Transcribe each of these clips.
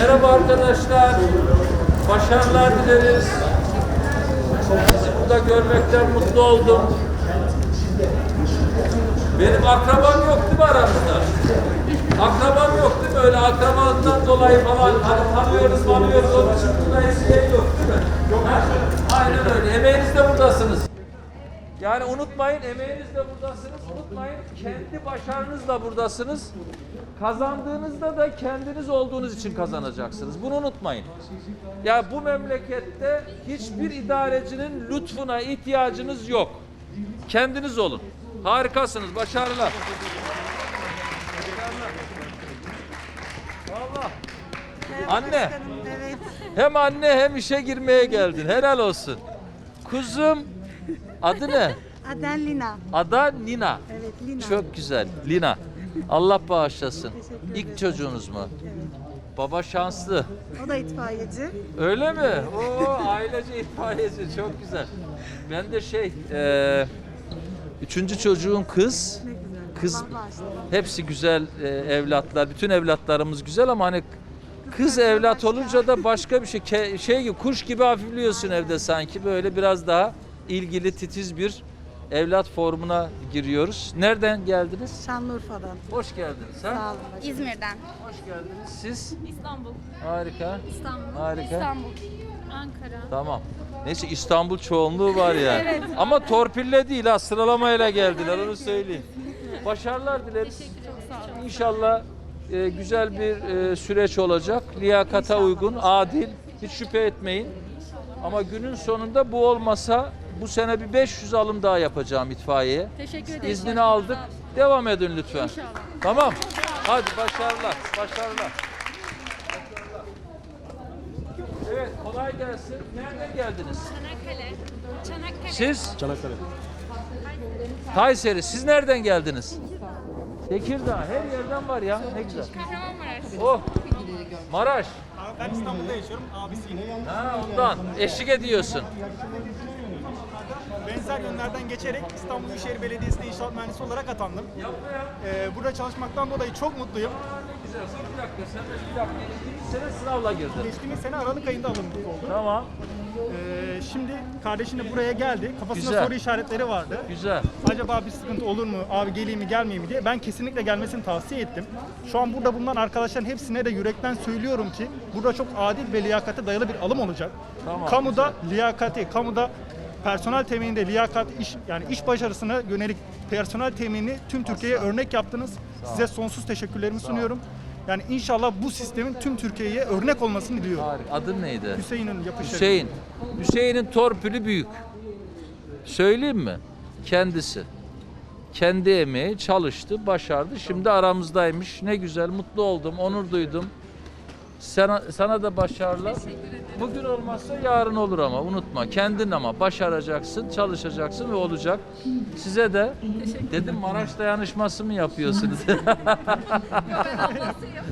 Merhaba arkadaşlar. Başarılar dileriz. Sizi burada görmekten mutlu oldum. Benim akrabam yok değil mi aramızda? Akrabam yok değil mi? Öyle akrabalığından dolayı falan hani tanıyoruz, tanıyoruz. Onun için eziyet yok değil mi? Yok. Aynen öyle. Emeğinizde buradasınız. Yani unutmayın emeğinizle buradasınız. Unutmayın kendi başarınızla buradasınız. Kazandığınızda da kendiniz olduğunuz için kazanacaksınız. Bunu unutmayın. Ya bu memlekette hiçbir idarecinin lütfuna ihtiyacınız yok. Kendiniz olun. Harikasınız. Başarılar. Valla. Anne. Evet. Hem anne hem işe girmeye geldin. Helal olsun. Kuzum adı ne? Aden Lina. Ada Nina. Evet Lina. Çok güzel. Lina. Allah bağışlasın. İlk çocuğunuz mu? Baba şanslı. O da itfaiyeci. Öyle mi? Oo ailece itfaiyeci. Çok güzel. Ben de şey, e, üçüncü çocuğum kız. Ne güzel. Kız Allah bağışlasın. hepsi güzel e, evlatlar. Bütün evlatlarımız güzel ama hani kız evlat olunca da başka bir şey ke- şey gibi kuş gibi hafifliyorsun evde sanki böyle biraz daha ilgili titiz bir evlat formuna giriyoruz. Nereden geldiniz? Şanlıurfa'dan. Hoş geldiniz. Ha? Sağ olun. İzmir'den. Hoş geldiniz. Siz İstanbul. harika. İstanbul. Harika. İstanbul. Ankara. Tamam. Neyse İstanbul çoğunluğu var ya. Ama torpille değil ha sıralamayla geldiler onu söyleyeyim. Başarılar dileriz. Çok sağ olun. İnşallah e, güzel bir e, süreç olacak. Liyakata uygun, adil. Hiç şüphe etmeyin. Ama günün sonunda bu olmasa bu sene bir 500 alım daha yapacağım itfaiyeye. Teşekkür ederim. İznini aldık. Devam edin lütfen. İnşallah. Tamam. Hadi başarılar. Başarılar. Evet kolay gelsin. Nereden geldiniz? Çanakkale. Çanakkale. Siz? Kayseri. Siz nereden geldiniz? Tekirdağ. Her yerden var ya. Ne güzel. Kahramanmaraş. Oh. Maraş. Ben İstanbul'da yaşıyorum, abisiyim. Ha ondan. Eşlik ediyorsun. Benzer yönlerden geçerek İstanbul Büyükşehir Belediyesi'ne inşaat mühendisi olarak atandım. Ee, burada çalışmaktan dolayı çok mutluyum. Güzel. Bir dakika. Sen de bir dakika. İkinci sene sınavla girdin. Geçtiğimiz sene Aralık ayında alınmış oldu. Tamam. Ee, şimdi kardeşim de buraya geldi. Kafasında Güzel. soru işaretleri vardı. Güzel. Acaba bir sıkıntı olur mu? Abi geleyim mi gelmeyeyim mi diye. Ben kesinlikle gelmesini tavsiye ettim. Şu an burada bulunan arkadaşların hepsine de yürekten söylüyorum ki burada çok adil ve liyakate dayalı bir alım olacak. Tamam, kamuda liyakati, kamuda personel temininde liyakat, iş yani iş başarısına yönelik personel teminini tüm Türkiye'ye örnek yaptınız. Size sonsuz teşekkürlerimi sunuyorum. Yani inşallah bu sistemin tüm Türkiye'ye örnek olmasını diliyorum. Harika. Adın neydi? Hüseyin'in yapışı. Hüseyin. Hüseyin'in torpili büyük. Söyleyeyim mi? Kendisi. Kendi emeği çalıştı, başardı. Şimdi aramızdaymış. Ne güzel, mutlu oldum, onur duydum. Sana, sana da başarılar. Bugün olmazsa yarın olur ama unutma. Kendin ama başaracaksın, çalışacaksın ve olacak. Size de dedim Maraş dayanışması mı yapıyorsunuz?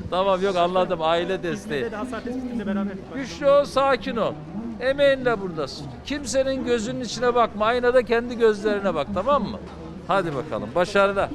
tamam yok anladım aile desteği. Güçlü ol, sakin ol. Emeğinle buradasın. Kimsenin gözünün içine bakma. Aynada kendi gözlerine bak tamam mı? Hadi bakalım. Başarılar.